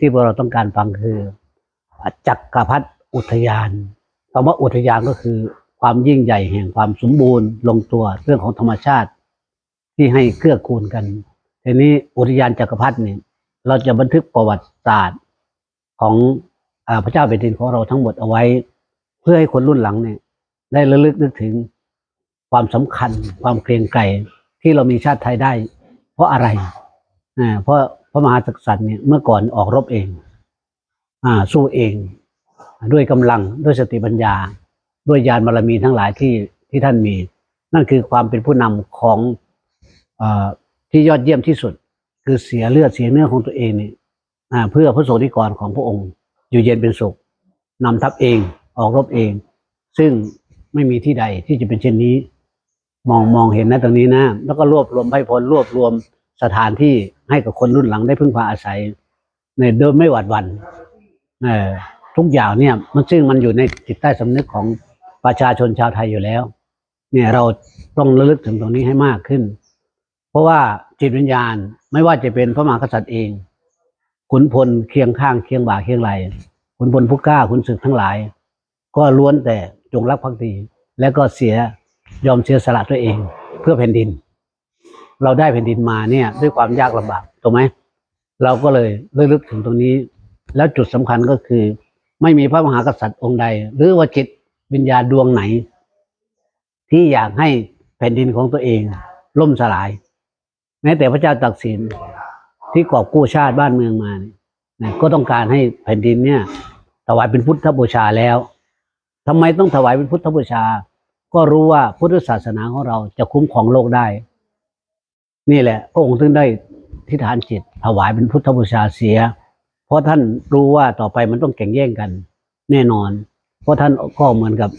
ที่พวกเราต้องการฟังคือจักรพรรดิอุทยานคำว่าอุทยานก็คือความยิ่งใหญ่แห่งความสมบูรณ์ลงตัวเรื่องของธรรมชาติ ที่ให้เกื้อกูลกันทีนี้อุทยานจักรพรรดิเนี่ยเราจะบันทึกประวัติศาสตร์ของอพระเจ้าแผ่นดินของเราทั้งหมดเอาไว้ เพื่อให้คนรุ่นหลังเนี่ย ได้ระลึกนึกถึงความสำคัญ ความเกรียงไกรที่เรามีชาติไทยได้ เพราะอะไรอ่าเพราะ พระมหากษัตริย์เนี่ยเมื่อก่อนออกรบเอง อ่า สู้เอง ด้วยกำลังด้วยสติปัญญา ด้วยญาณบารมีทั้งหลายที่ที่ท่านมี นั่นคือความเป็นผู้นำของอที่ยอดเยี่ยมที่สุด คือเสียเลือดเสียเนื้อของตัวเองเนี่ยอ่าเพื่อพระโสดิกรของพระองค์ อยู่เย็นเป็นสุขนำทัพเองออกรบเอง ซึ่งไม่มีที่ใดที่จะเป็นเช่นนี้ มองมองเห็นนะตรงนี้นะ แล้วก็รวบรวมไพ่พลรวบรวมสถานที่ ให้กับคนรุ่นหลังได้พึ่งพาอาศัยในโดยไม่หวาดหวั่นทุกอย่างเนี่ย มันซึ่งมันอยู่ในจิตใต้สำนึกของประชาชนชาวไทยอยู่แล้ว เนี่ยเราต้องระลึกถึงตรงนี้ให้มากขึ้น เพราะว่าจิตวิญญาณไม่ว่าจะเป็นพระมหากษัตริย์เอง ขุนพลเคียงข้างเคียงบ่าเคียงไหลขุนพลผู้กล้าขุนศึกทั้งหลาย ก็ล้วนแต่จงรักภักดี และก็เสียยอมเสียสละตัวเองเพื่อแผ่นดิน เราได้แผ่นดินมาเนี่ย ด้วยความยากลำบากถูกไหมเราก็เลยระลึกถึงตรงนี้ แล้วจุดสำคัญก็คือ ไม่มีพระมหากษัตริย์องค์ใด หรือว่าจิตวิญญาณดวงไหน ที่อยากให้แผ่นดินของตัวเอง ล่มสลาย แม้แต่พระเจ้าตากสินที่กอบกู้ชาติบ้านเมืองมาเนี่ยนะก็ต้องการให้แผ่นดินเนี่ย ถวายเป็นพุทธบูชาแล้วทำไมต้องถวายเป็นพุทธบูชา ก็รู้ว่าพุทธศาสนาของเราจะคุ้มครองโลกได้ นี่แหละ พระองค์ถึงได้ทิฏฐานจิตถวายเป็นพุทธบูชาเสีย เพราะท่านรู้ว่าต่อไปมันต้องแข่งแย่งกัน แน่นอน เพราะท่านก็เหมือนกับ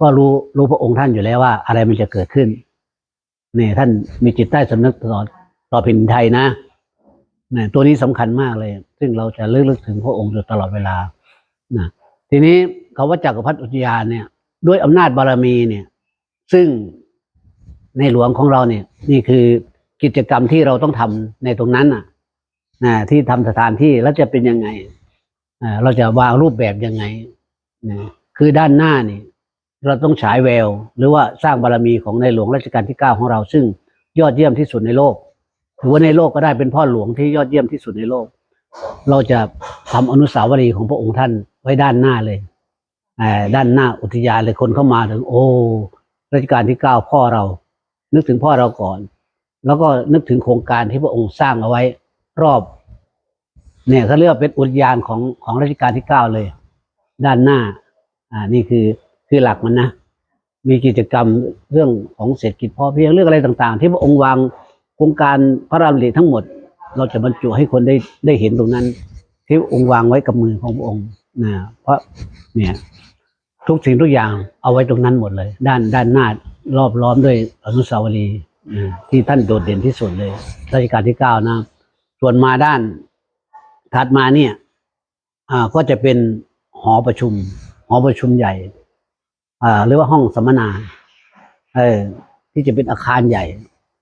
ก็รู้รู้พระองค์ท่านอยู่แล้วว่า อะไรมันจะเกิดขึ้นนี่ท่านมีจิตใต้สำนึกต่อดต่อแผ่นดินไทยนะเนี่ยตัวนี้สำคัญมากเลย ซึ่งเราจะเลึกๆถึงพระองค์อยู่ตลอดเวลานะทีนี้คาว่าจักรพรรดิอุทยานเนี่ย ด้วยอำนาจบารมีเนี่ย ซึ่ง ในหลวงของเราเนี่ย นี่คือกิจกรรมที่เราต้องทำในตรงนั้นน่ะนะที่ทำสถานที่แล้วจะเป็นยังไงอ่าเราจะวางรูปแบบยังไงนะคือด้านหน้านี่ เราต้องฉายแวว หรือว่าสร้างบารมีของในหลวงรัชกาลที่เก้าของเรา ซึ่งยอดเยี่ยมที่สุดในโลกถือว่าในโลกก็ได้เป็นพ่อหลวงที่ยอดเยี่ยมที่สุดในโลก เราจะทำอนุสาวรีย์ของพระองค์ท่านไว้ด้านหน้าเลยอ่าด้านหน้าอุทยานเลยคนเข้ามาถึง โอ้รัชกาลที่เก้าพ่อเรา นึกถึงพ่อเราก่อน แล้วก็นึกถึงโครงการที่พระองค์สร้างเอาไว้ รอบ เนี่ยเขาเรียกว่าเป็นอุทยานของของรัชกาลที่เก้าเลย ด้านหน้า อ่านี่คือคือหลักมันนะมีกิจกรรมเรื่องของเศรษฐกิจพอเพียงเรื่องอะไรต่าง ๆ ที่พระองค์วางโครงการพระราชดำริทั้งหมด เราจะบรรจุให้คนได้ได้เห็นตรงนั้น ที่องค์วางไว้กับมือของพระองค์นะเพราะเนี่ยทุกสิ่งทุกอย่างเอาไว้ตรงนั้นหมดเลย ด้านด้านหน้า รอบล้อมด้วยอนุสาวรีย์นะที่ท่านโดดเด่นที่สุดเลยรัชกาลที่เก้านะส่วนมาด้านถัดมาเนี่ย อ่าก็จะเป็นหอประชุม หอประชุมใหญ่ อ่าหรือว่าห้องสัมมนาเออที่จะเป็นอาคารใหญ่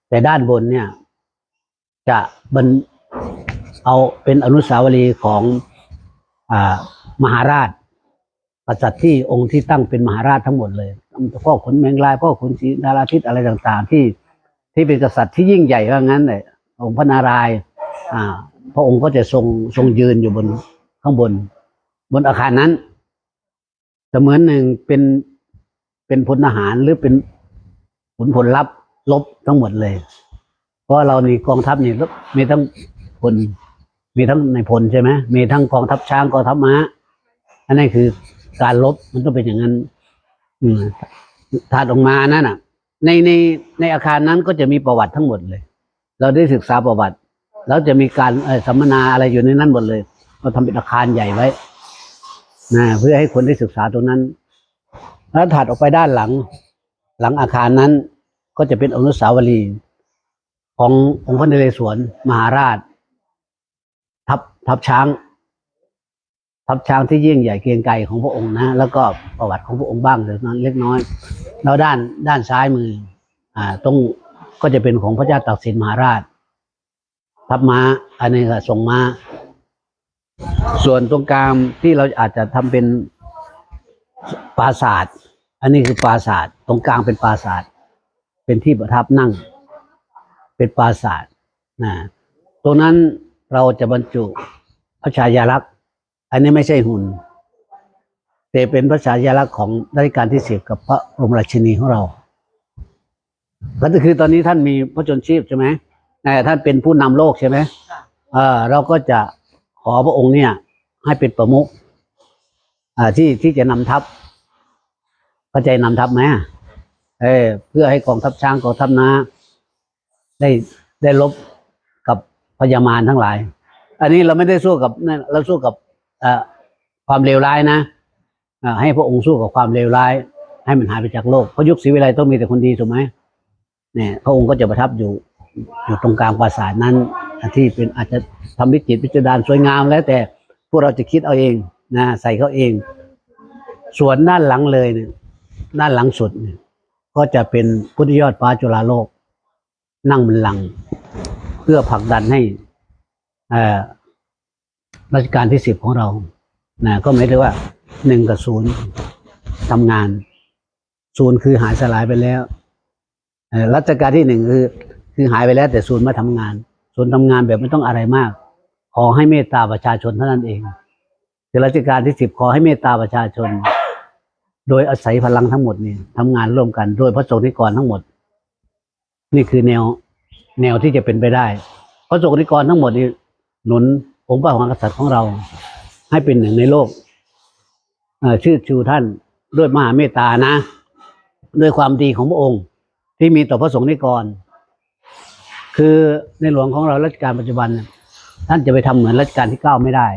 แต่ด้านบนเนี่ย จะบรรเอาเป็นอนุสาวรีย์ของอ่ามหาราชก ษัตริย์ที่องค์ที่ตั้งเป็นมหาราชทั้งหมดเลยพ่อขุนแมงลายพ่อขุนศรีดาราทิตอะไรต่างๆ ที่ที่เป็นกษัตริย์ที่ยิ่งใหญ่ว่างั้นเลยองค์พระนารายณ์อ่า พระองค์ก็จะทรงทรงยืนอยู่บนข้างบน บนอาคารนั้นเสมือนหนึ่งเป็นเป็นพลทหารหรือเป็นผลผลลัพธ์ลบทั้งหมดเลย เพราะเรานี่กองทัพนี่มีทั้งพลมีทั้งในพลใช่ไหมมีทั้งกองทัพช้างกองทัพม้าอันนั้คือ การลบมันต้องเป็นอย่างนั้น อืมถัดออกมานั่นน่ะ ในในในอาคารนั้นก็จะมีประวัติทั้งหมดเลย เราได้ศึกษาประวัติ แล้วจะมีการสัมมนาอะไรอยู่ในนั้นหมดเลยเราทำเป็นอาคารใหญ่ไว้นะเพื่อให้คนได้ศึกษาตรงนั้น แล้วถัดออกไปด้านหลัง หลังอาคารนั้น ก็จะเป็นอนุสาวรีย์ขององค์พระนเรศวรมหาราช ทัพทัพช้าง ทัพช้างที่ยิ่งใหญ่เกรียงไกรของพระองค์นะแล้วก็ประวัติของพระองค์บ้างเล็กน้อยเล็กน้อย แล้วด้านด้านซ้ายมือ อ่าตรงก็จะเป็นของพระเจ้าตากสินมหาราช ทัพม้า อันนี้ก็ส่งม้า ส่วนตรงกลางที่เราอาจจะทำเป็นปราสาทอันนี้คือปราสาทตรงกลางเป็นปราสาทเป็นที่ประทับนั่ง เป็นปราสาทนะตรงนั้นเราจะบรรจุพระชายาลักษณ์ อันนี้ไม่ใช่หุ่น แต่เป็นพระชายาลักษณ์ของรัชกาลที่สิบกับพระบรมราชินีของเราก็คือตอนนี้ท่านมีพระชนชีพใช่ไหมแต่ท่านเป็นผู้นำโลกใช่ไหมค่ะเออเราก็จะขอพระองค์เนี่ย ให้เป็นประมุขอ่าที่ที่จะนำทัพเข้าใจนำทัพไหมเออเพื่อให้กองทัพช้างกองทัพนาได้ได้ลบกับพญามารทั้งหลาย อันนี้เราไม่ได้สู้กับนั่นเราสู้กับเอ่อ ความเลวร้ายนะให้พระองค์สู้กับความเลวร้าย ให้มันหายไปจากโลกเพราะยุคศรีวิไลต้องมีแต่คนดีถูกไหมเนี่ย พระองค์ก็จะประทับอยู่อยู่ตรงกลางปราสาทนั้น ที่เป็นอาจจะทำวิจิตรพิจารณสวยงามแล้ว แต่พวกเราจะคิดเอาเองนะใส่เขาเอง ส่วนด้านหลังเลยเนี่ยด้านหลังสุดเนี่ยก็จะเป็นพุทธยอดฟ้าจุฬาโลก นั่งบันลัง เพื่อผลักดันให้อ่อ รัชกาลที่สิบของเรานะก็หมายถึงว่าหนึ่งกับศูนย์ทำงานศูนย์คือหายสลายไปแล้วรัชกาลที่หนึ่งคือ คือหายไปแล้ว แต่ศูนย์มาทำงาน ศูนย์ทำงานแบบไม่ต้องอะไรมาก ขอให้เมตตาประชาชนเท่านั้นเองคือรัชกาลที่สิบขอให้เมตตาประชาชน โดยอาศัยพลังทั้งหมดนี่ทำงานร่วมกันโดยพระสงฆ์นิกรทั้งหมด นี่คือแนวแนวที่จะเป็นไปได้พระสงฆ์นิกรทั้งหมดนี่หนุน องค์พระมหากษัตริย์ของเรา ให้เป็นหนึ่งในโลกชื่อชูท่านด้วยมหาเมตตานะ ด้วยความดีของพระองค์ ที่มีต่อพระสงฆ์นิกร คือในหลวงของเรารัชกาลปัจจุบัน ท่านจะไปทำเหมือนรัชกาลที่เก้าไม่ได้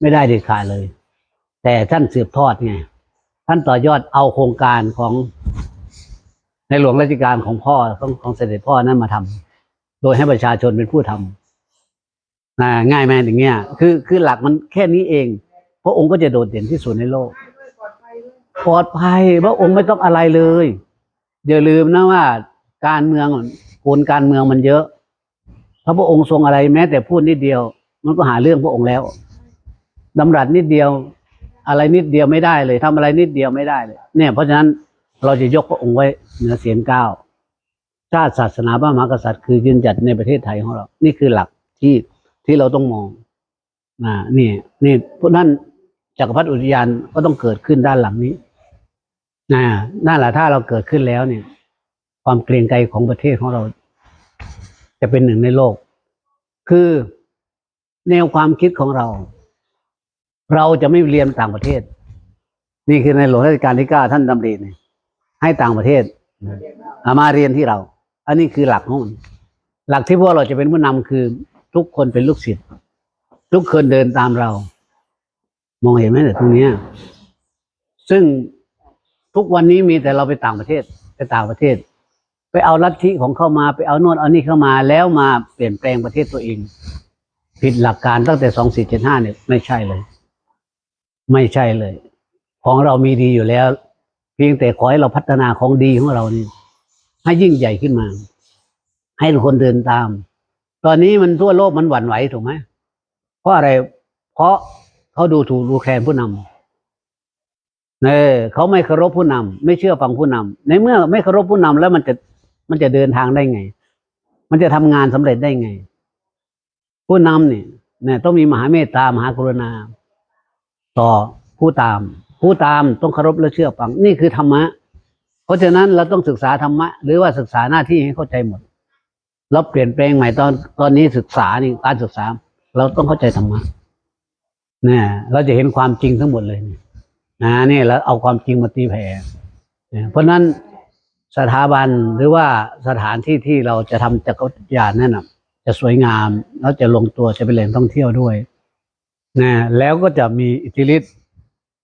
ไม่ได้เด็ดขาดเลย แต่ท่านสืบทอดไงท่านต่อยอดเอาโครงการของในหลวงรัชกาลของพ่อของของเสด็จพ่อนั้นมาทำโดยให้ประชาชนเป็นผู้ทำ นะง่ายไหมอย่างเงี้ยคือคือหลักมันแค่นี้เอง พระองค์ก็จะโดดเด่นที่สุดในโลกปลอดภัยพระองค์ไม่ต้องอะไรเลยอย่าลืมนะว่าการเมืองโกลการเมืองมันเยอะถ้าพระองค์ทรงอะไรแม้แต่พูดนิดเดียว มันก็หาเรื่องพระองค์แล้วดำรัสนิดเดียว อะไรนิดเดียวไม่ได้เลยทำอะไรนิดเดียวไม่ได้เลย เนี่ย เพราะฉะนั้นเราจะยกพระองค์ไว้เหนือเสียงก้าวชาติศาสนาพระมหากษัตริย์คือยืนหยัดในประเทศไทยของเรา นี่คือหลักที่ ที่เราต้องมองนะนี่นี่เพราะนั้นจักรพรรดิอุทยานก็ต้องเกิดขึ้นด้านหลังนี้นะนั่นแหละถ้าเราเกิดขึ้นแล้วเนี่ย ความเกรงใจของประเทศของเรา จะเป็นหนึ่งในโลก คือแนวความคิดของเรา เราจะไม่เรียนต่างประเทศ นี่คือในหลวงรัชกาลที่เก้าท่านดำริเนี่ยให้ต่างประเทศเอามาเรียนที่เรา อันนี้คือหลักของมันหลักที่พวกเราจะเป็นผู้นำคือ ทุกคนเป็นลูกศิษย์ทุกคนเดินตามเรา มองเห็นไหมเนี่ยตรงนี้ซึ่งทุกวันนี้มีแต่เราไปต่างประเทศไปต่างประเทศ ไปเอาลัทธิของเข้ามาไปเอาน่นเอานี่เข้ามาแล้วมาเปลี่ยนแปลงประเทศตัวเอง ผิดหลักการตั้งแต่สองสี่เจ็ดห้าเนี่ยไม่ใช่เลย ไม่ใช่เลย ของเรามีดีอยู่แล้ว เพียงแต่ขอให้เราพัฒนาของดีของเรานี่ให้ยิ่งใหญ่ขึ้นมา ให้ทุกคนเดินตาม ตอนนี้มันทั่วโลกมันหวั่นไหวถูกไหมเพราะอะไร เพราะเขาดูถูกดูแคลนผู้นำเออเขาไม่เคารพผู้นำไม่เชื่อฟังผู้นำในเมื่อไม่เคารพผู้นำแล้วมันจะมันจะเดินทางได้ไง มันจะทำงานสำเร็จได้ไง ผู้นำเนี่ยเนี่ยต้องมีมหาเมตตามหากรุณา ต่อผู้ตาม ผู้ตามต้องเคารพและเชื่อฟัง นี่คือธรรมะ เพราะฉะนั้นเราต้องศึกษาธรรมะ หรือว่าศึกษาหน้าที่ให้เข้าใจหมด เราเปลี่ยนแปลงใหม่ตอนตอนนี้ศึกษานี่การศึกษา เราต้องเข้าใจธรรมะเนี่ยเราจะเห็นความจริงทั้งหมดเลยเนี่ยนะนี่แล้วเอาความจริงมาตีแผ่เพราะนั้นสถาบันหรือว่าสถานที่ที่เราจะทำจักรยานนั่นนะจะสวยงามแล้วจะลงตัวจะเป็นแหล่งท่องเที่ยวด้วยนะแล้วก็จะมีอิทธิฤทธิ์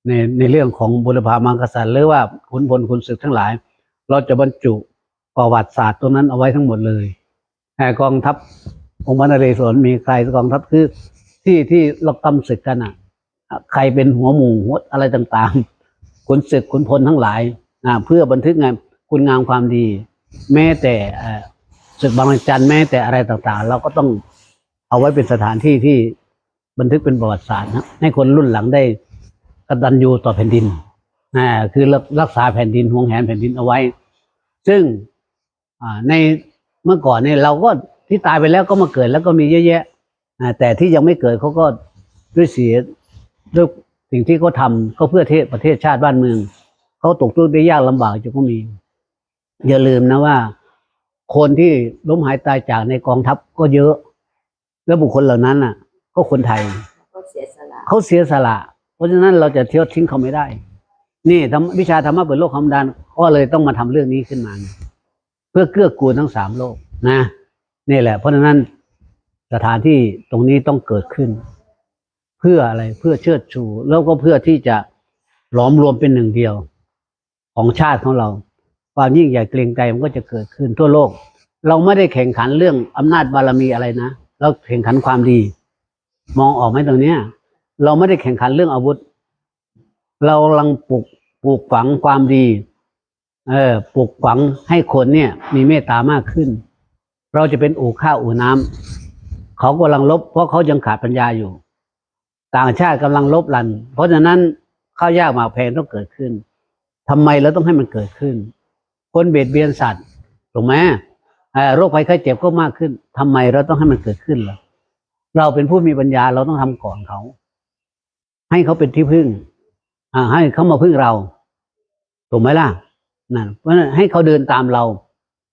ในในเรื่องของบุรพามารกษัตริย์หรือว่าขุนพลขุนศึกทั้งหลาย เราจะบรรจุประวัติศาสตร์ตรงนั้นเอาไว้ทั้งหมดเลย กองทัพองค์พระนเรศวรมีใครกองทัพคือที่ที่เรากำศึกกันอะ ใครเป็นหัวหมู่หัวอะไรต่างๆขุนศึกขุนพลทั้งหลายอ่าเพื่อบันทึกงานคุณงามความดี แม้แต่ศึกบางระจันแม้แต่อะไรต่างๆ เราก็ต้องเอาไว้เป็นสถานที่ที่บันทึกเป็นประวัติศาสตร์นะให้คนรุ่นหลังได้กตัญญูต่อแผ่นดินอ่าคือรักษาแผ่นดินห่วงแหนแผ่นดินเอาไว้ ซึ่งอ่าใน เมื่อก่อนเนี่ยเราก็ที่ตายไปแล้วก็มาเกิดแล้วก็มีเยอะแยะอ่าแต่ที่ยังไม่เกิดเขาก็ด้วยเสียด้วยสิ่งที่เขาทำก็เพื่อเทศประเทศชาติบ้านเมืองเขาตกทุกข์ได้ยากลำบากจนก็มี อย่าลืมนะว่า คนที่ล้มหายตายจากในกองทัพก็เยอะ แล้วบุคคลเหล่านั้นน่ะ ก็คนไทยก็เสียสละเขาเสียสละ เพราะฉะนั้นเราจะเที่ยวทิ้งเขาไม่ได้ นี่ธรรมวิชาธรรมะเปิดโลกคำดานก็เลยต้องมาทำเรื่องนี้ขึ้นมา เพื่อเกื้อกูลทั้งสามโลกนะนี่แหละ เพราะฉะนั้นสถานที่ตรงนี้ต้องเกิดขึ้น เพื่ออะไรเพื่อเชิดชู แล้วก็เพื่อที่จะหลอมรวมเป็นหนึ่งเดียว ของชาติของเรา ความยิ่งใหญ่เกรงใจมันก็จะเกิดขึ้นทั่วโลก เราไม่ได้แข่งขันเรื่องอำนาจบารมีอะไรนะเราแข่งขันความดี มองออกไหมตรงเนี้ย เราไม่ได้แข่งขันเรื่องอาวุธ เรากำลังปลูกปลูกฝังความดี เออปลูกฝังให้คนเนี่ย มีเมตตามากขึ้น เราจะเป็นอู่ข้าวอู่น้ำเขากำลังลบ เพราะเขายังขาดปัญญาอยู่ ต่างชาติกำลังลบลัน เพราะฉะนั้นข้าวยากหมากแพงต้องเกิดขึ้นทำไมเราต้องให้มันเกิดขึ้น คนเบียดเบียนสัตว์ถูกไหมโรคภัยไข้เจ็บก็มากขึ้นทำไมเราต้องให้มันเกิดขึ้นล่ะเราเป็นผู้มีปัญญาเราต้องทำก่อนเขา ให้เขาเป็นที่พึ่ง อ่า ให้เขามาพึ่งเราถูกไหมล่ะ นั่นเพราะนั้นให้เขาเดินตามเรา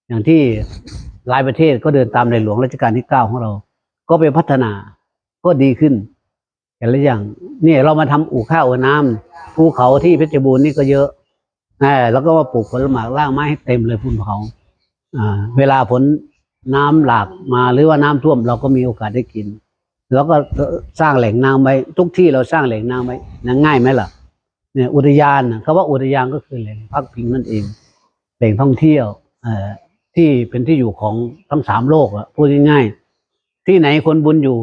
อย่างที่หลายประเทศก็เดินตามในหลวงรัชกาลที่เก้าของเรา ก็ไปพัฒนาก็ดีขึ้นแต่ละอย่างนี่เรามาทำอู่ข้าวอู่น้ำภูเขาที่เพชรบูรณ์นี่ก็เยอะอ่าแล้วก็มาปลูกผลไม้ล่างไม้ให้เต็มเลยภูเขาอ่าเวลาฝนน้ำหลากมาหรือว่าน้ำท่วม เราก็มีโอกาสได้กิน แล้วก็สร้างแหล่งน้ำไว้ทุกที่เราสร้างแหล่งน้ำไว้นะง่ายไหมล่ะ เนี่ยอุทยานน่ะคำว่าอุทยานก็คือแหล่งพักพิงนั่นเองแหล่งท่องเที่ยวเอ่อที่เป็นที่อยู่ของทั้งสามโลกอะพูดง่ายๆที่ไหนคนบุญอยู่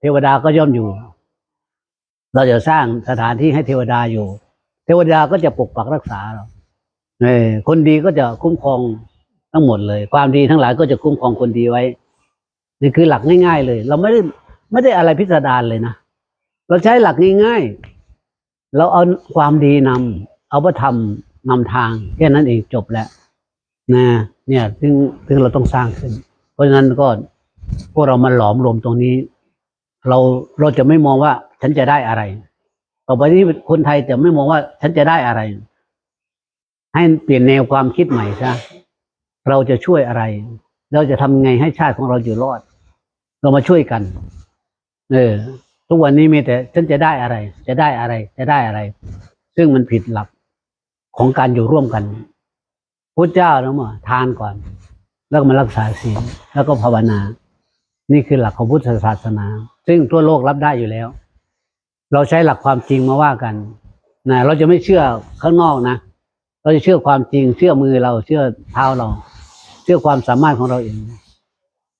เทวดาก็ย่อมอยู่ เราจะสร้างสถานที่ให้เทวดาอยู่ เทวดาก็จะปกปักรักษาเราเออคนดีก็จะคุ้มครองทั้งหมดเลย ความดีทั้งหลายก็จะคุ้มครองคนดีไว้นี่คือหลักง่าย ๆ เลย เราไม่ได้ไม่ได้อะไรพิสดารเลยนะเราใช้หลักง่ายๆ เราเอาความดีนำเอาพระธรรมนำทาง แค่นั้นเองจบแล้วนะเนี่ยซึ่งซึ่งเราต้องสร้างขึ้น เพราะฉะนั้นก็พวกเรามาหลอมรวมตรงนี้ เราเราจะไม่มองว่าฉันจะได้อะไร ต่อไปนี้คนไทยจะไม่มองว่าฉันจะได้อะไร ให้เปลี่ยนแนวความคิดใหม่ซะเราจะช่วยอะไร เราจะทำไงให้ชาติของเราอยู่รอด เรามาช่วยกัน เออ ทุกวันนี้มีแต่ฉันจะได้อะไร จะได้อะไร จะได้อะไร ซึ่งมันผิดหลักของการอยู่ร่วมกันพุทธเจ้านะมาทานก่อน แล้วก็มารักษาศีลแล้วก็ภาวนา นี่คือหลักของพุทธศาสนา ซึ่งทั่วโลกรับได้อยู่แล้ว เราใช้หลักความจริงมาว่ากันนะเราจะไม่เชื่อข้างนอกนะเราจะเชื่อความจริง เชื่อมือเราเชื่อเท้าเรา เชื่อความสามารถของเราเอง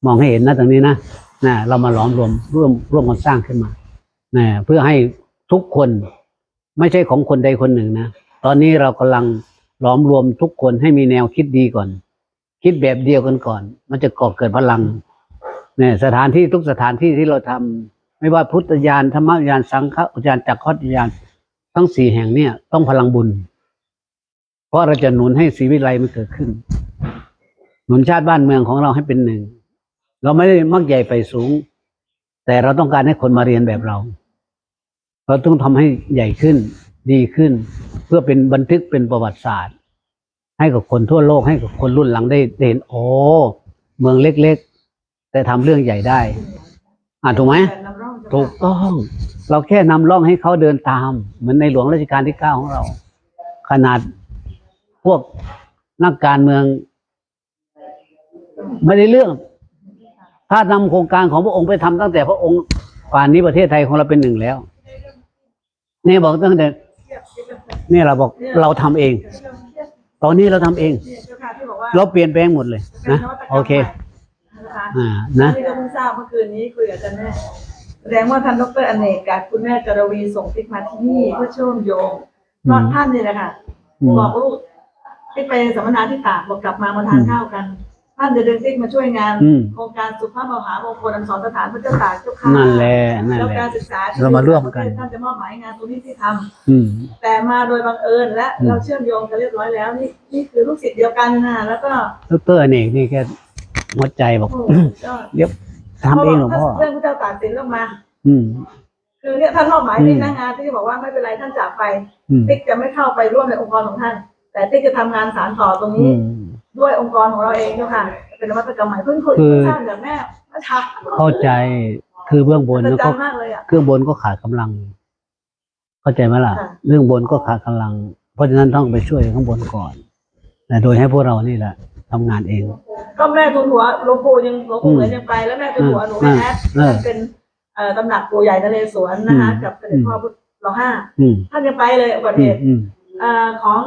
มองให้เห็นนะตรงนี้นะนะเรามาหลอมรวมร่วมร่วมกันสร้างขึ้นมา นะเพื่อให้ทุกคนไม่ใช่ของคนใดคนหนึ่งนะ ตอนนี้เรากำลังหลอมรวมทุกคนให้มีแนวคิดดีก่อน คิดแบบเดียวกันก่อน มันจะก่อเกิดพลังเนี่ยสถานที่ทุกสถานที่ที่เราทำไม่ว่าพุทธญาณธรรมญาณสังฆญาณจักรคตญาณทั้งสี่แห่งเนี่ย ต้องพลังบุญ เพราะเราจะหนุนให้ศรีวิไลมันเกิดขึ้น หนุนชาติบ้านเมืองของเราให้เป็นหนึ่ง เราไม่ได้มักใหญ่ไปสูง แต่เราต้องการให้คนมาเรียนแบบเรา เราต้องทำให้ใหญ่ขึ้นดีขึ้น เพื่อเป็นบันทึกเป็นประวัติศาสตร์ ให้กับคนทั่วโลกให้กับคนรุ่นหลังได้ได้เห็นโอ้เมืองเล็กๆ แต่ทำเรื่องใหญ่ได้อ่าถูกไหมนำร่องจะถูกต้อง เราแค่นำร่องให้เขาเดินตาม เหมือนในหลวงรัชกาลที่เก้าของเรา ขนาดพวกนักการเมือง ไม่ได้เรื่อง ถ้านำโครงการของพระองค์ไปทำตั้งแต่พระองค์ป่านนี้ประเทศไทยของเราเป็นหนึ่งแล้ว นี่บอกตั้งแต่นี่เราบอกเราทำเอง ตอนนี้เราทำเองเนี่ยเจ้าค่ะที่บอกว่าเราเปลี่ยนแปลงหมดเลยนะโอเคนะคะอ่านะที่เราเพิ่งทราบเมื่อคืนนี้คุยกับอาจารย์แม่แสดงว่าท่านดรอเนกกับคุณแม่จรวีส่งติ๊กมาที่นี่เพื่อเชื่อมโยงเพราะท่านนี่แหละค่ะอืมบอกลูกที่ไปสัมมนาที่ตากบอกกลับมามาทานข้าวกัน ท่านจะดึงติ๊กมาช่วยงาน อืม โครงการสุภาพมหามงคลอันสอนสถานพระเจ้าตากเจ้าค่ะนั่นแหละนั่นแล้วแหละ การศึกษาที่เรามาร่วมกัน ท่านจะมอบหมายงานตรงนี้ที่ทำอืม แต่มาโดยบังเอิญและอืม เราเชื่อมโยงกันเรียบร้อยแล้วนี่นี่คือลูกศิษย์เดียวกันนะแล้วก็ดรอเนกนี่แกหัวใจบอก โอ้โหก็เดี๋ยวทำเองหลวงพ่อ เรื่องพระเจ้าตากสินลงมา อืม คือเนี่ยท่านมอบหมายอืม ที่หน้างานที่บอกว่าไม่เป็นไรท่านจากไปอืมติ๊กจะไม่เข้าไปร่วมในองค์กรของท่าน แต่ติ๊กจะทำงานสารต่อตรงอืนี้ ม ด้วยองค์กรของเราเองเจ้าค่ะ เป็นนวัตกรรมใหม่เพิ่งคุยคือทราบจากแม่เมื่อเช้าเข้าใจคือเบื้องบนอัศแล้วจรก็รย์มากเลยอะ เครื่องบนก็ขาดกำลัง เข้าใจไหมล่ะ ค่ะ เรื่องบนก็ขาดกำลัง เพราะฉะนั้นต้องไปช่วยข้างบนก่อนแต่โดยให้พวกเรานี่แหละทำงานเอง ก็แม่ทุนหัวหลวงปู่ยังหลวงปู่เหมือนยังไปแล้วแม่ทุนหัวหนูแม่แอดอืมท่านเป็นเอ่อตำหนักปู่ใหญ่นเรศวรนะคะอืม กับเสด็จพ่อพุทธเราห้าอืม ท่านยังไปเลยอุบัติอืเหมตุอืม เอ่อของ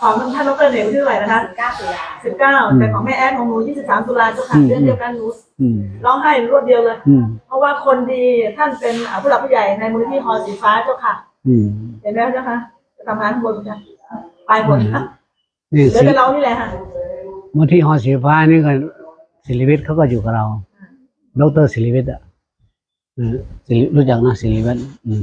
ของท่านดรเหนวชื่ออะไรนะคะเก้าตุลาสิบเก้าอืมแต่ของแม่แอดของหนูยี่สิบสามตุลาเจ้าค่ะอืมเดือนเดียวกันหนูอืมร้องไห้รวดเดียวเลย อืมเพราะว่าคนดีท่านเป็นอ่าผู้หลักผู้ใหญ่ในมูลที่ฮอสีฟ้าเจ้าค่ะ อืมเห็นไหมเจ้าค่ะจะทำงานข้างบนจ้ะปลายบนนะนี่เหลือสิแต่เรานี่แหละค่ะบางที่หอสีฟ้านี่ก็ศิริวิทย์เขาก็อยู่กับเราดรศิริวิทย์อะอืมศิริรู้จักนะศิริวิทย์อืม